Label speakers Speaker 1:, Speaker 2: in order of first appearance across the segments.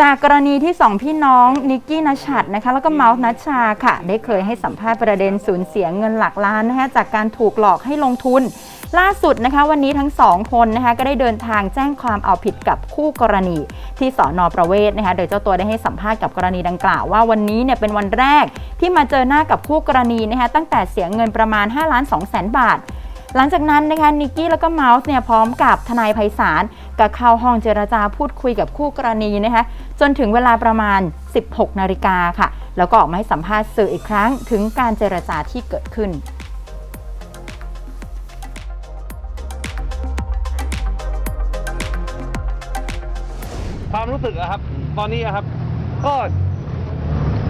Speaker 1: จากกรณีที่สองพี่น้องนิกกี้นัชชัดนะคะแล้วก็เมาส์นัชชาค่ะ ได้เคยให้สัมภาษณ์ประเด็นสูญเสียเงินหลักล้านนะคะจากการถูกหลอกให้ลงทุน ล่าสุดนะคะ วันนี้ทั้งสองคนนะคะก็ได้เดินทางแจ้งความเอาผิดกับคู่กรณีที่สอนอประเวศนะคะโดยเจ้าตัวได้ให้สัมภาษณ์กับกรณีดังกล่าวว่าวันนี้เนี่ยเป็นวันแรกที่มาเจอหน้ากับคู่กรณีนะคะตั้งแต่เสียเงินประมาณ5ล้าน2แสนบาท หลังจากนั้นนะคะนิกกี้แล้วก็เมาส์เนี่ยพร้อมกับทนายไพศาลก็เข้าห้องเจรจาพูดคุยกับคู่กรณีนะคะจนถึงเวลาประมาณ 16 นาฬิกาค่ะ แล้วก็ออกมาให้สัมภาษณ์สื่ออีกครั้งถึงการเจรจาที่เกิดขึ้น
Speaker 2: ความรู้สึกอะครับ ตอนนี้อะครับ ก็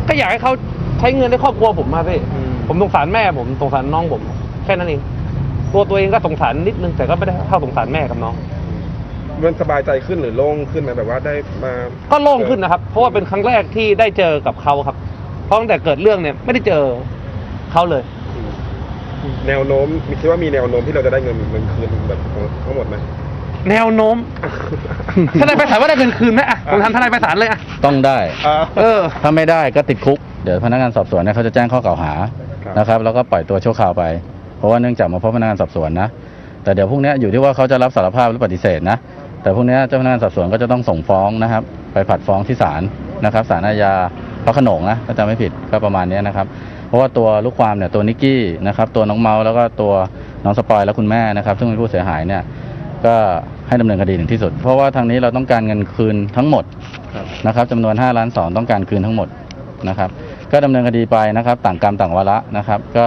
Speaker 2: ก็อยากให้เขาใช้เงินในครอบครัวผมมาพี่ผมสงสารแม่ผมสงสารน้องผม แค่นั้นเอง ตัวตัวเองก็สงสารนิดนึงแต่ก็ไม่ได้เท่าสงสารแม่กับน้อง
Speaker 3: มันสบายใจขึ้นหรือโล่งขึ้นไหมแบบว่าได้มา
Speaker 2: ก็โล่งขึ้นนะครับ เพราะว่าเป็นครั้งแรกที่ได้เจอกับเขาครับ เพราะตั้งแต่เกิดเรื่องเนี่ยไม่ได้เจอเขาเลย
Speaker 3: แนวโน้มมีคิดว่ามีแนวโน้มที่เราจะได้เงินเงินคืนแบบทั้งหมดไหม
Speaker 2: แนวโน้มทนายไปศาลว่าได้เงินคืนไหมอะผมทำทนายไปศาลเลยอะ
Speaker 4: ต้องได้
Speaker 3: อ่า
Speaker 2: เออ
Speaker 4: ถ้าไม่ได้ก็ติดคุก เดี๋ยวพนักงานสอบสวนเนี่ยเขาจะแจ้งข้อกล่าวหา
Speaker 3: ครับ
Speaker 4: นะครับ แล้วก็ปล่อยตัวชั่วคราวไป เพราะว่าเนื่องจากมาพบพนักงานสอบสวนนะ แต่เดี๋ยวพวกนี้อยู่ที่ว่าเขาจะรับสารภาพหรือปฏิเสธนะ แต่พวกนี้เจ้าพนักงานสอบสวนก็จะต้องส่งฟ้องนะครับ ไปผัดฟ้องที่ศาลนะครับศาลอาญาพระขนงนะถ้าจำไม่ผิดก็ประมาณนี้นะครับ เพราะว่าตัวลูกความเนี่ยตัวนิกกี้นะครับตัวน้องเมาแล้วก็ตัวน้องสปอยและคุณแม่นะครับ ซึ่งเป็นผู้เสียหายเนี่ยก็ให้ดำเนินคดีถึงที่สุด เพราะว่าทางนี้เราต้องการเงินคืนทั้งหมดนะครับจำนวน5ล้าน2ต้องการคืนทั้งหมดนะครับ ก็ดำเนินคดีไปนะครับ ต่างกรรมต่างวาระนะครับ ก็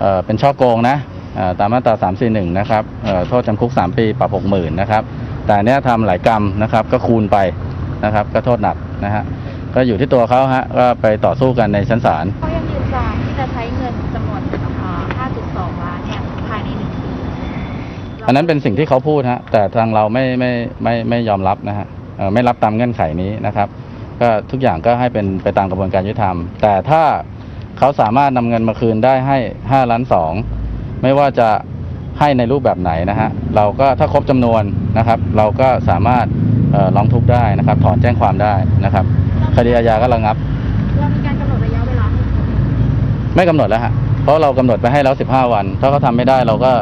Speaker 4: เอ่อเป็นช่อโกงนะเอ่อตามมาตรา 341 นะครับเอ่อโทษจำคุก 3 ปีปรับ 60,000 นะครับ แต่อันเนี้ยทำหลายกรรมนะครับ ก็คูณไปนะครับ ก็โทษหนักนะฮะ ก็อยู่ที่ตัวเขาฮะ ก็ไปต่อสู้กันในชั้นศาล
Speaker 5: เขายังยืนยันที่จะใช้เงินจำนวนเอ่อ5.2 ล้านเนี่ยภายในหนึ่งปี
Speaker 4: อันนั้นเป็นสิ่งที่เขาพูดฮะ แต่ทางเราไม่ไม่ไม่ไม่ยอมรับนะฮะเอ่อไม่รับตามเงื่อนไขนี้นะครับ ก็ทุกอย่างก็ให้เป็นไปตามกระบวนการยุติธรรม แต่ถ้า เขาสามารถนำเงินมาคืนได้ให้5ล้าน2ไม่ว่าจะให้ในรูปแบบไหนนะฮะเราก็ถ้าครบจำนวนนะครับ เราก็สามารถร้องทุกข์ได้นะครับ ถอนแจ้งความได้นะครับ คดีอาญาก็ระงับ
Speaker 5: เรามีการกำหนดระยะเวลาให้ไม่
Speaker 4: กำหนดแล้วฮะเพราะเรากำหนดไปให้แล้ว 15 วัน ถ้าเขาทำไม่ได้เราก็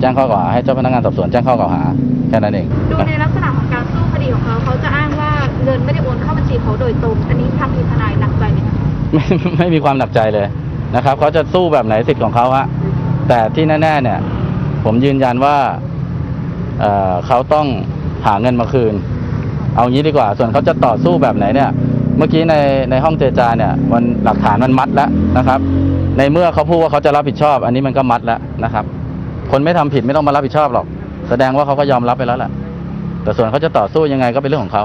Speaker 4: แจ้งข้อกล่าวหาให้เจ้าพนักงานสอบสวนแจ้งข้อกล่าวหาแค่นั้นเอง
Speaker 5: ดูในลักษณะของการสู้คดีของเขาเขาจะอ้างว่าเงินไม่ได้โอนเข้าบัญชีเขาโดยตรง อันนี้ทางทีมทนาย ไม่
Speaker 4: มีความหนักใจเลยนะครับเขาจะสู้แบบไหนสิทธิ์ของเขาฮะแต่ที่แน่ๆเนี่ย ผมยืนยันว่าเเขาต้องหาเงินมาคืน เอางี้ดีกว่า ส่วนเขาจะต่อสู้แบบไหนเนี่ย เมื่อกี้ในในห้องเจจาเนี่ยมันหลักฐานมันมัดแล้วนะครับ ในเมื่อเขาพูดว่าเขาจะรับผิดชอบ อันนี้มันก็มัดแล้วนะครับ คนไม่ทำผิดไม่ต้องมารับผิดชอบหรอก แสดงว่าเขาก็ยอมรับไปแล้วแหละแต่ส่วนเขาจะต่อสู้ยังไงก็เป็นเรื่องของเขา